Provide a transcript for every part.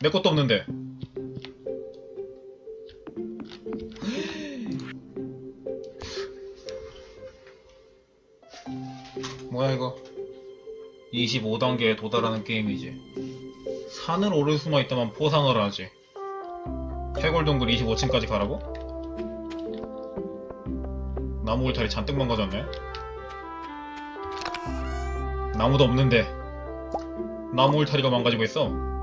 내 것도 없는데. 뭐야 이거? 25단계에 도달하는 게임이지. 산을 오를 수만 있다면 포상을 하지. 해골 동굴 25층까지 가라고? 나무 울타리 잔뜩 망가졌네. 나무도 없는데 나무 울타리가 망가지고 있어.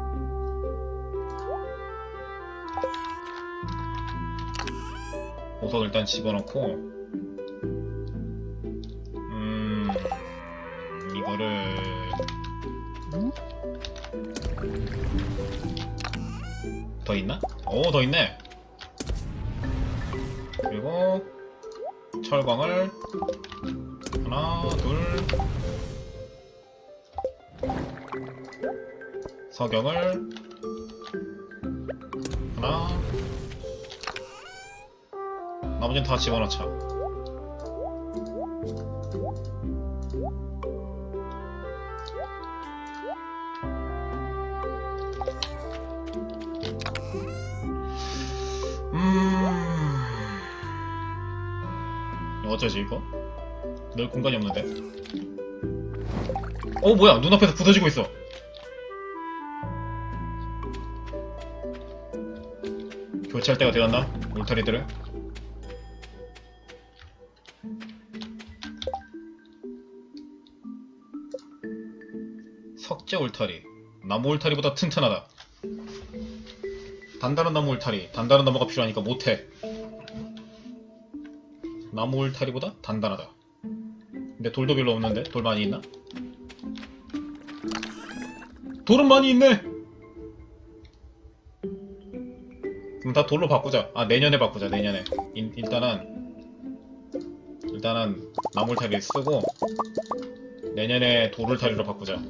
보석 일단 집어넣고 음 이거를 더 있나? 오 더 있네. 그리고 철광을 하나 둘 석영을 하나 나머지는 다 집어넣자. 음. 어쩌지 이거? 늘 공간이 없는데? 어 뭐야? 눈앞에서 부서지고 있어. 교체할 때가 되었나? 울타리들을 울타리 나무 울타리보다 튼튼하다 단단한 나무 울타리 단단한 나무가 필요하니까 못해 나무 울타리보다 단단하다 근데 돌도 별로 없는데 돌 많이 있나? 돌은 많이 있네 그럼 다 돌로 바꾸자. 아 내년에 바꾸자. 내년에. 일, 일단은 일단은 나물타리를 쓰고 내년에 돌 울타리로 바꾸자.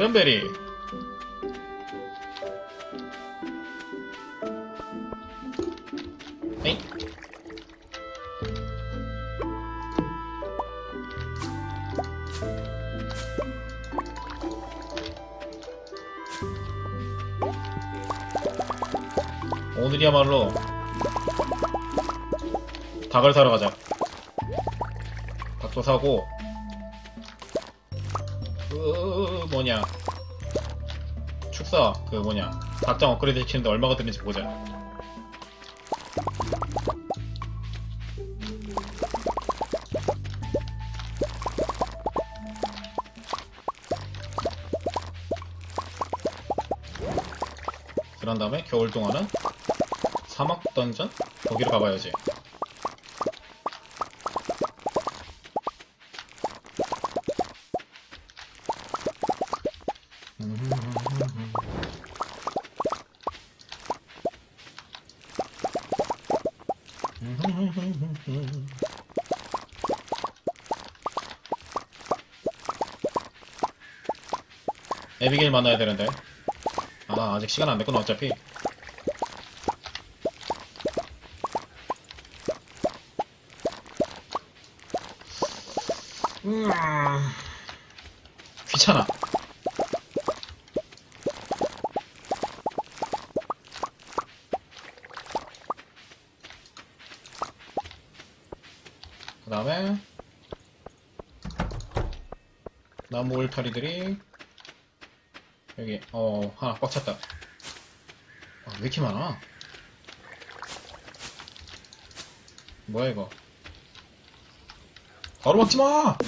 크랜베리. 에이? 오늘이야말로 닭을 사러 가자. 닭도 사고 축사 그 뭐냐. 닭장 업그레이드 시키는데 얼마가 드는지 보자. 그런 다음에 겨울 동안은 사막 던전? 거기로 가봐야지 에비게일 만나야 되는데. 아, 아직 시간 안 됐구나, 어차피. 음... 귀찮아. 그 다음에 나무 울타리들이 여기 어 하나 꽉 찼다. 아, 왜 이렇게 많아? 뭐야 이거? 바로 막지마!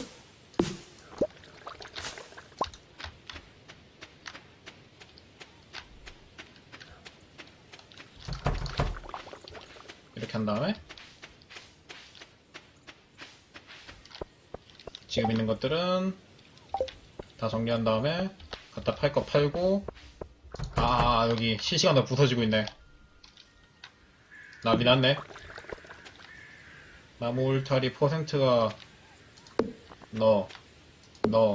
이렇게 한 다음에? 지금 있는 것들은 다 정리한 다음에 갖다 팔 거 팔고. 아 여기 실시간으로 부서지고 있네. 나비 났네. 나무 울타리 퍼센트가 너 너,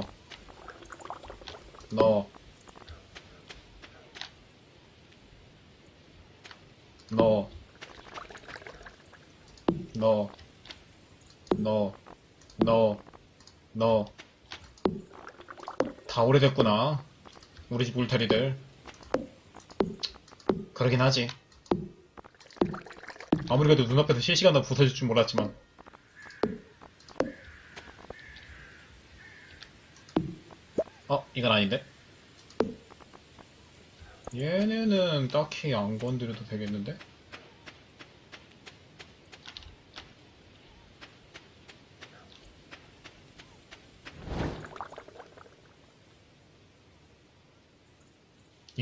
너, 너, 너, 너, 너, 너. 다 오래됐구나. 우리 집 울타리들. 그러긴 하지. 아무리 그래도 눈앞에서 실시간으로 부서질 줄 몰랐지만. 어, 이건 아닌데? 얘네는 딱히 안 건드려도 되겠는데?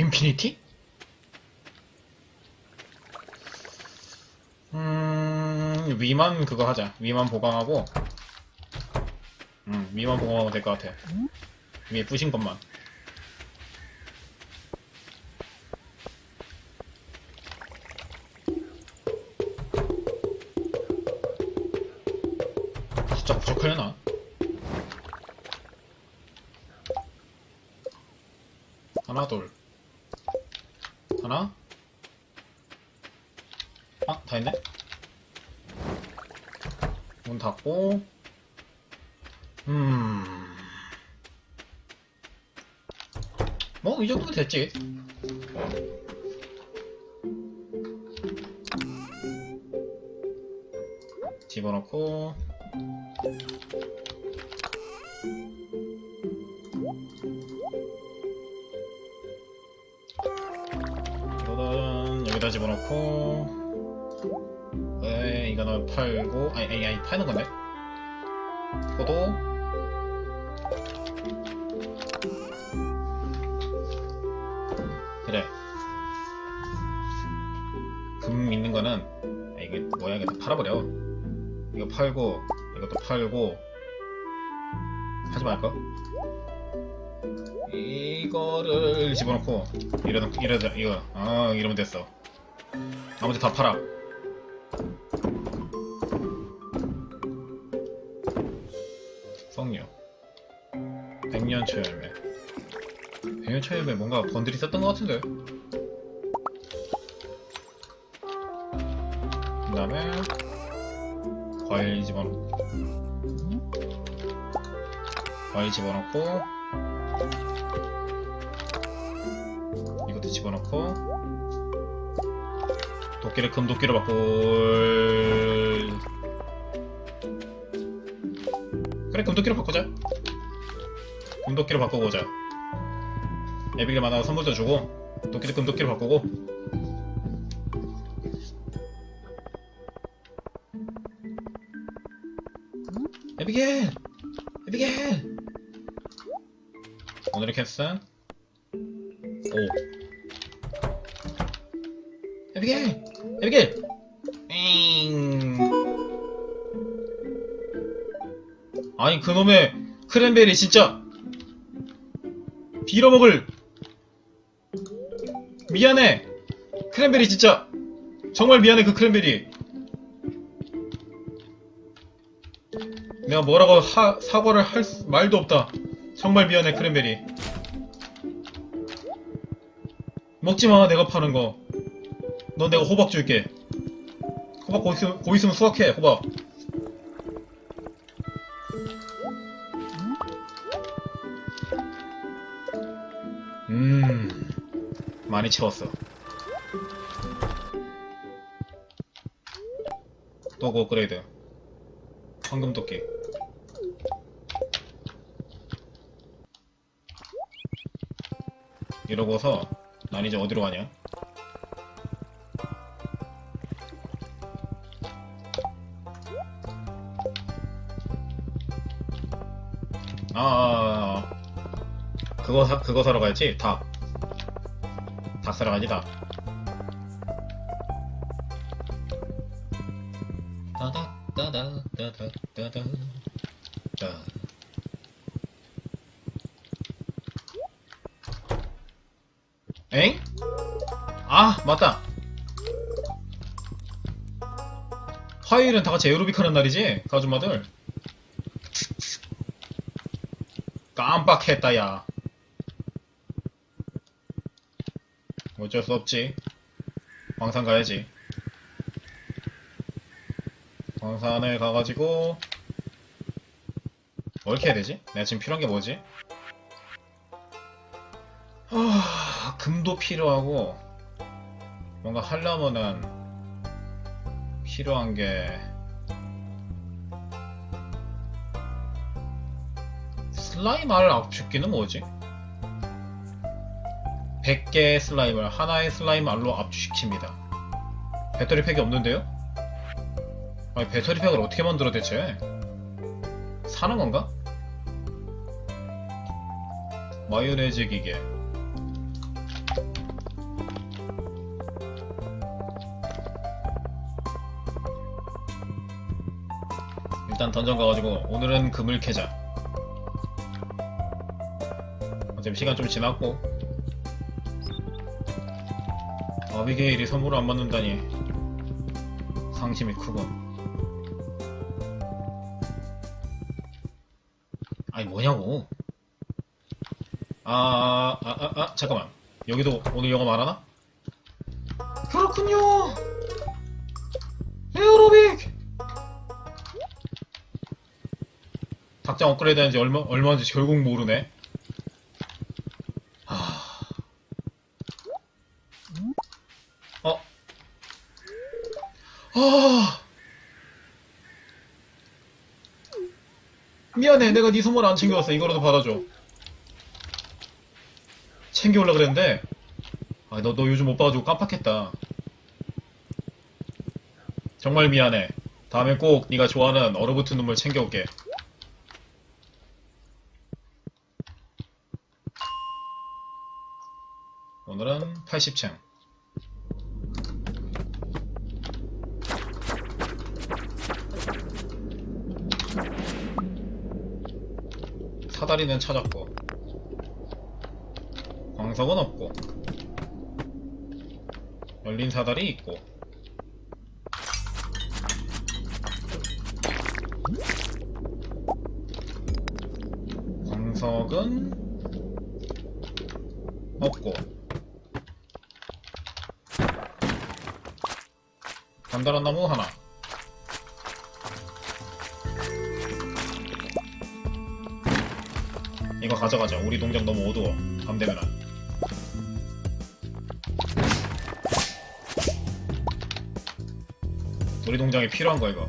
인피니티? 음, 위만 그거 하자. 위만 보강하고. 음, 위만 보강하면 될 것 같아. 위에 부신 것만. 진짜 부족하려나? 하나, 둘. 하나? 아, 다 했네? 문 닫고, 음. 뭐, 이 정도면 됐지. 집어넣고, 아니, 아니, 파는 건데? 이거도, 그래. 금 있는 거는, 아, 이게 뭐야, 이거 다 팔아버려. 이거 팔고, 이것도 팔고, 하지 말까? 이거를 집어넣고, 이러다, 이러다, 이거, 아, 이러면 됐어. 나머지 다 팔아. 백년초 열매. 백년초 열매 뭔가 번들이 있었던 것 같은데. 그 다음에, 과일 집어넣고, 과일 집어넣고, 이것도 집어넣고, 도끼를 금도끼로 바꿀, 그래, 금도끼로 바꾸자. 금도끼로 바꾸고자. 에비길 만나고 선물도 주고, 도끼도 금도끼로 바꾸고. 에비겔! 에비겔! 오늘의 캡슨. 오. 에비겔! 에비겔! 잉. 아니 그놈의 크랜베리 진짜 빌어먹을 미안해. 크랜베리 진짜 정말 미안해 그 크랜베리. 내가 뭐라고 하- 사과를 할 수- 말도 없다. 정말 미안해 크랜베리. 먹지마 내가 파는 거넌 내가 호박 줄게. 호박 거기 있으면, 거기 있으면 수확해 호박 많이 채웠어. 또그 업그레이드. 황금 도끼. 이러고서 난 이제 어디로 가냐? 아, 아, 아. 그거 사, 그거 사러 가야지. 닭. 가야지, 닭. 따다, 따다. 엥? 아, 맞다. 화요일은 다 같이 에어로빅 하는 날이지? 그 아줌마들. 깜빡했다 야 어쩔 수 없지 광산 가야지 광산에 가가지고 뭘 해야 되지? 내가 지금 필요한 게 뭐지? 하... 금도 필요하고 뭔가 하려면은 필요한 게 슬라임 알 압축기는 뭐지? 100개의 슬라임을 하나의 슬라임 알로 압축시킵니다. 배터리 팩이 없는데요? 아니 배터리 팩을 어떻게 만들어 대체? 사는 건가? 마요네즈 기계 일단 던전 가가지고 오늘은 금을 캐자 어차피 시간 좀 지났고 아비게일이 선물을 안 받는다니 상심이 크군. 아니 뭐냐고. 아, 아, 아, 아, 잠깐만. 여기도 오늘 영어 말하나? 그렇군요. 에어로빅! 닭장 업그레이드 한지 얼마, 얼마인지 결국 모르네 하... 어? 아... 미안해 내가 네 선물 안 챙겨왔어. 이거라도 받아줘. 챙겨올라 그랬는데 아, 너, 너 요즘 못 봐가지고 깜빡했다. 정말 미안해. 다음에 꼭 네가 좋아하는 얼어붙은 눈물 챙겨올게. 오늘은 80층 사다리는 찾았고. 광석은 없고. 열린 사다리 있고. 광석은 없고. 단단한 나무 하나 이거 가져가자. 우리 동작 너무 어두워. 밤 되면은. 우리 동장이 필요한 거 이거.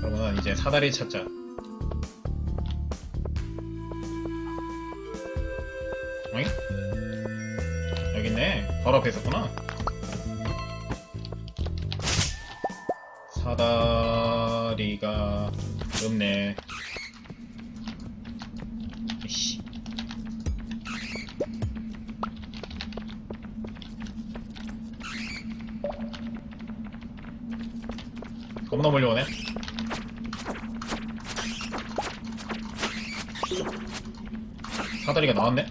그러면 이제 사다리 찾자. 어이? 여기 있네. 바로 앞에 있었구나. 사다리가 없네. 이씨. 겁나 몰려오네. 사다리가 나왔네.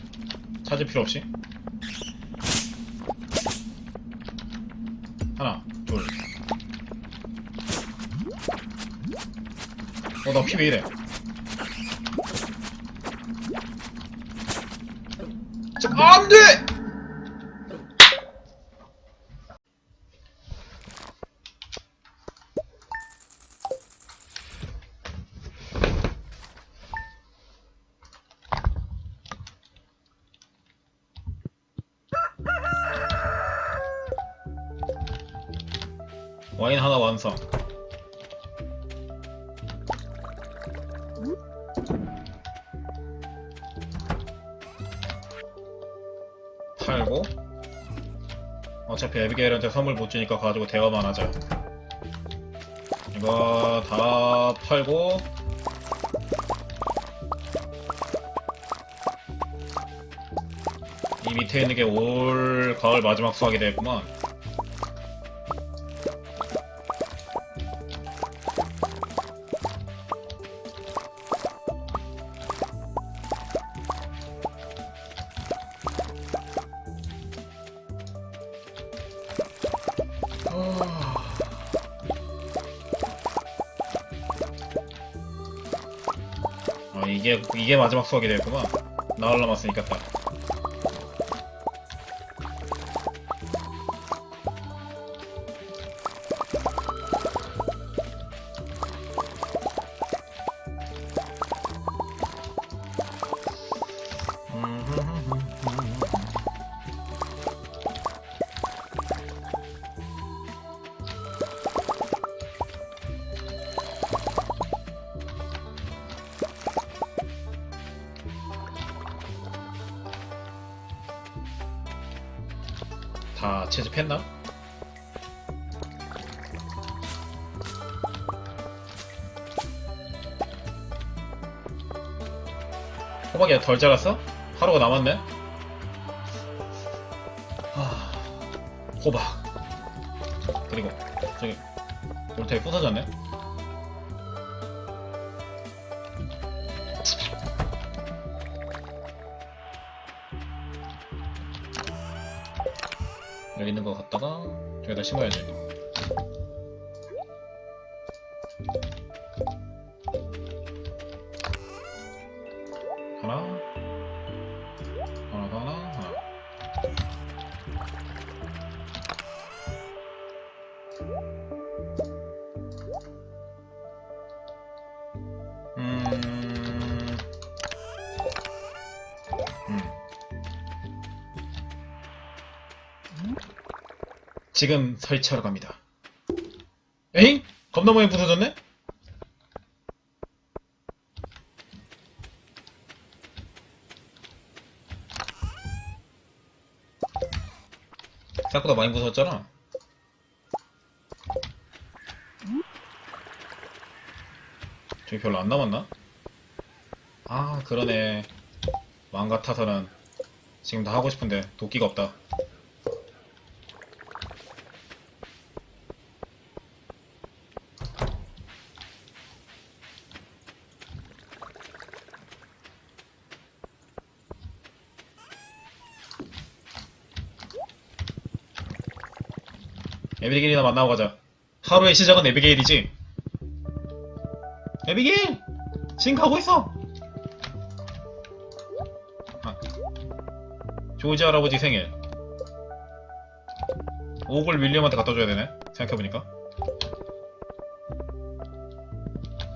찾을 필요 없이 피왜 이래? 잠안 돼! 와인 하나 완성. 어차피 에비게일한테 선물 못 주니까 가지고 대화만 하자. 이거 다 팔고. 이 밑에 있는 게 올 가을 마지막 수확이 되겠구만 이게, 이게 마지막 수학이 되겠구만. 나흘 남았으니까 딱. 호박이 덜 자랐어? 하루가 남았네? 하... 호박 그리고 저기 올테이 부서졌네? 여기 있는 거 갖다가 저기다 심어야지. 지금 설치하러 갑니다. 에잉? 겁나 많이 부서졌네? 생각보다 많이 부서졌잖아. 저기 별로 안 남았나? 아, 그러네. 마음 같아서는 지금 다 하고 싶은데 도끼가 없다. 에비게일이나 만나고 가자. 하루의 시작은 에비게일이지. 에비게일! 지금 가고 있어! 아. 조지 할아버지 생일. 옥을 윌리엄한테 갖다 줘야 되네. 생각해보니까.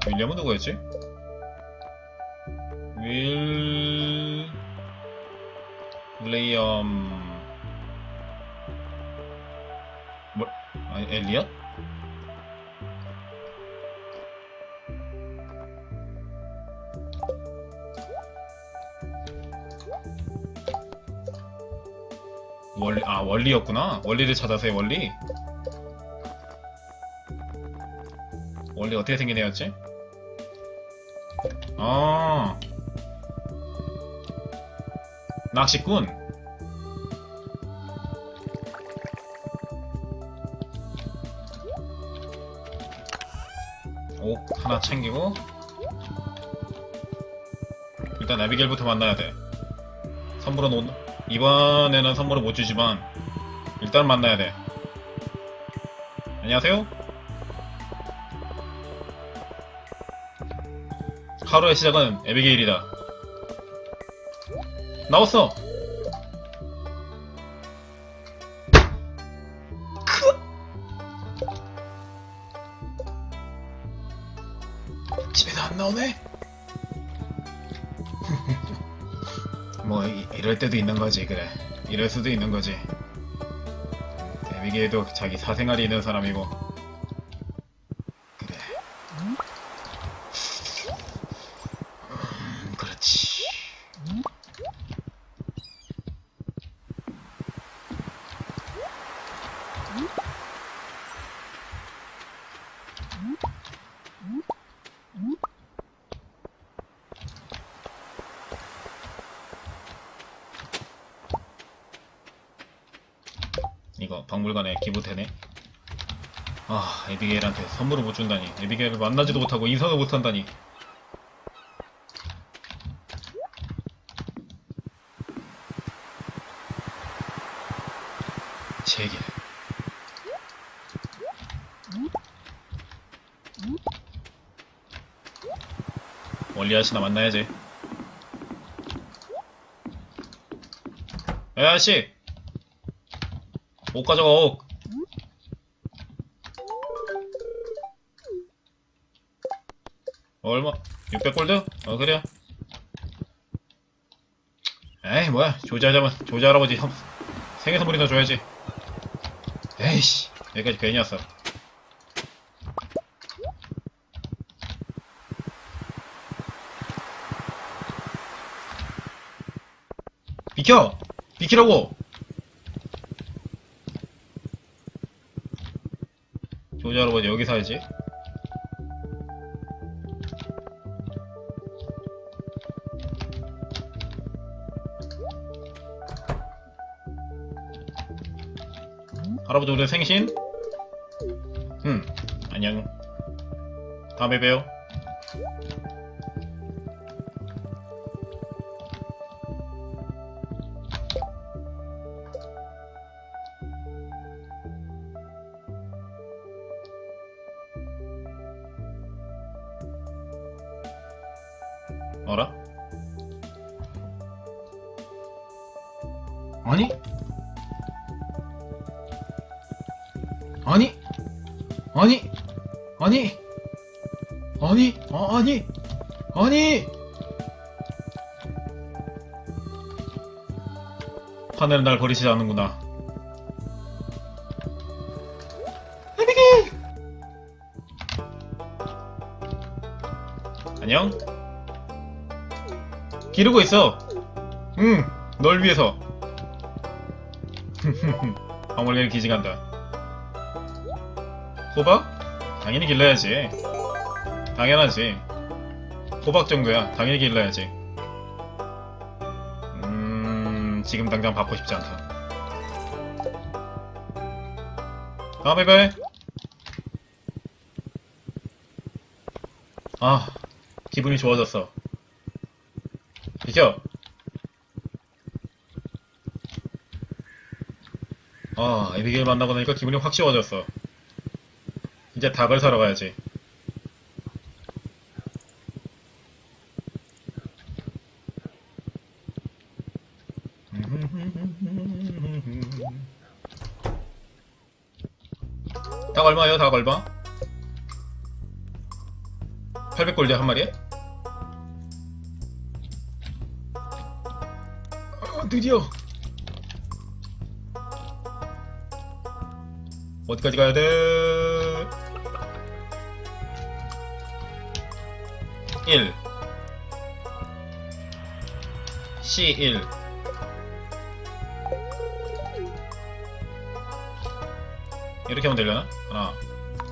윌리엄은 누구였지? 윌... 리엄... 아니, 엘리엇? 원리, 아, 원리였구나. 원리를 찾아서의 원리. 원리 어떻게 생긴 애였지? 아. 낚시꾼. 옥 하나 챙기고. 일단 에비겔부터 만나야 돼. 선물은 오, 이번에는 선물을 못 주지만 일단 만나야 돼. 안녕하세요. 하루의 시작은 에비게일이다. 나왔어 때도 있는 거지 그래. 이럴 수도 있는 거지. 에비게일도 자기 사생활이 있는 사람이고 박물관에 기부되네. 아, 에비게일한테 선물을 못 준다니. 에비게일을 만나지도 못하고 인사도 못한다니. 제길. 원리 아저씨나 만나야지. 야, 아저씨! 옷 가져가, 옷! 얼마? 600골드? 어, 그래. 에이, 뭐야. 조자자면, 조자 할아버지 형, 생일 선물이나 줘야지. 에이씨, 여기까지 괜히 왔어. 비켜! 비키라고! 조자 살지? 할아버지 오늘 생신? 음, 안녕. 다음에 봬요. 어라? 아니? 아니? 아니? 아니? 아니? 아, 아니? 아니? 하늘은 날 버리지 않는구나. 기르고 있어. 응, 널 위해서. 방울개를 기증한다. 호박? 당연히 길러야지. 당연하지. 호박 정도야. 당연히 길러야지. 음, 지금 당장 받고 싶지 않다. 다음에 봬. 아, 기분이 좋아졌어. 비켜. 아, 에비게일 만나고 나니까 기분이 확 좋아졌어. 이제 닭을 사러 가야지. 드디어! 어디까지 가야 돼? 1 C1 이렇게 하면 되려나? 하나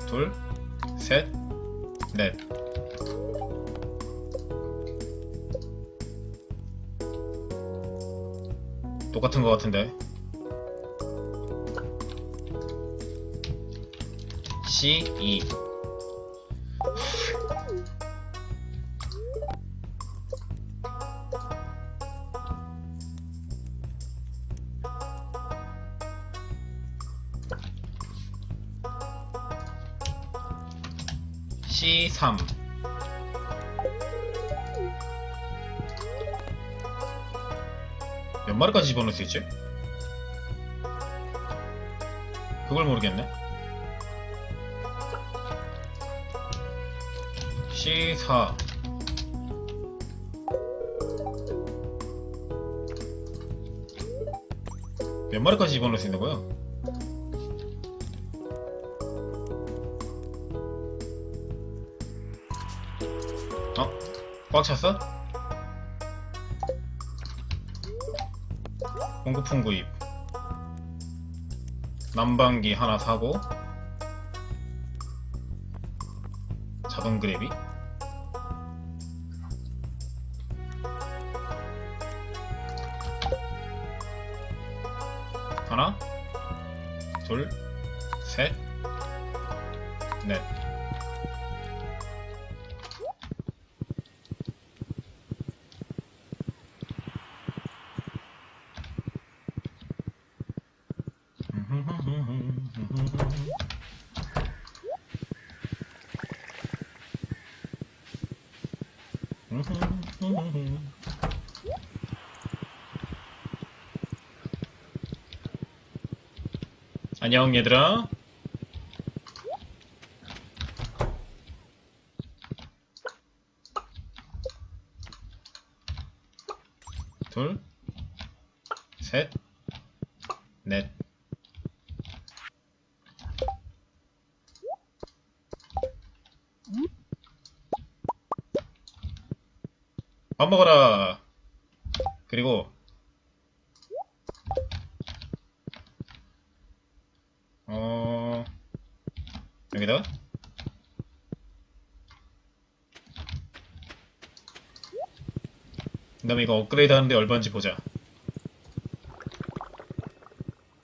둘 셋 넷 똑같은 것 같은데. C2 C3 몇 마리까지 집어넣을 수 있지? 그걸 모르겠네. C4 몇 마리까지 집어넣을 수 있는 거야? 어? 꽉 찼어? 공급품 구입. 난방기 하나 사고 자동 그래비. 하나 둘셋넷 안녕 얘들아 둘, 셋, 넷. 밥 먹어라. 그리고 어 여기다가 그 다음에 이거 업그레이드 하는데 얼마인지 보자.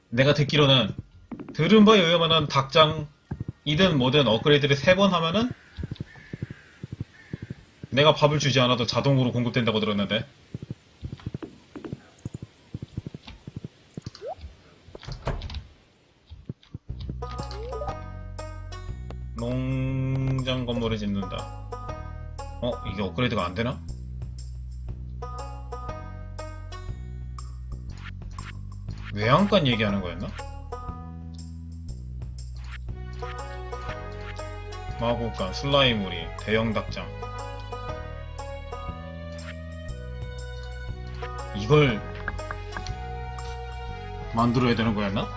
내가 듣기로는 들은 바에 의하면은 닭장이든 뭐든 업그레이드를 세 번 하면은 내가 밥을 주지 않아도 자동으로 공급된다고 들었는데. 농장 건물을 짓는다. 어, 이게 업그레이드가 안 되나? 외양간 얘기하는 거였나? 마구간, 슬라이무리, 대형 닭장. 이걸 만들어야 되는 거였나?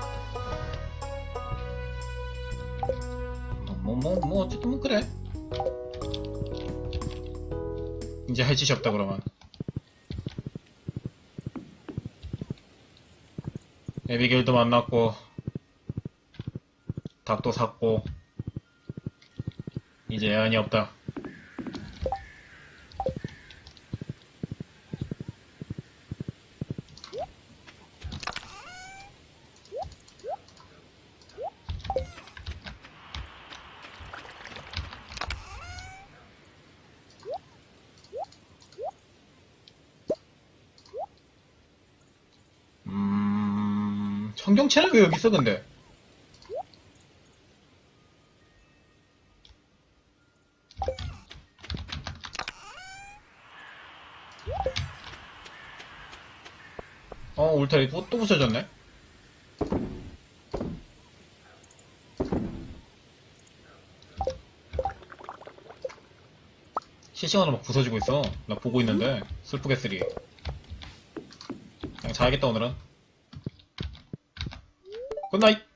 뭐, 뭐, 뭐, 어쨌든 뭐, 그래. 이제 할 짓이 없다, 그러면. 에비겔도 만났고, 닭도 샀고, 이제 애안이 없다. 음, 청경채는 왜 여기 있어, 근데? 어, 울타리 또, 또 부서졌네? 실시간으로 막 부서지고 있어. 나 보고 있는데, 슬프게 쓰리. 그냥 자야겠다, 오늘은. こない。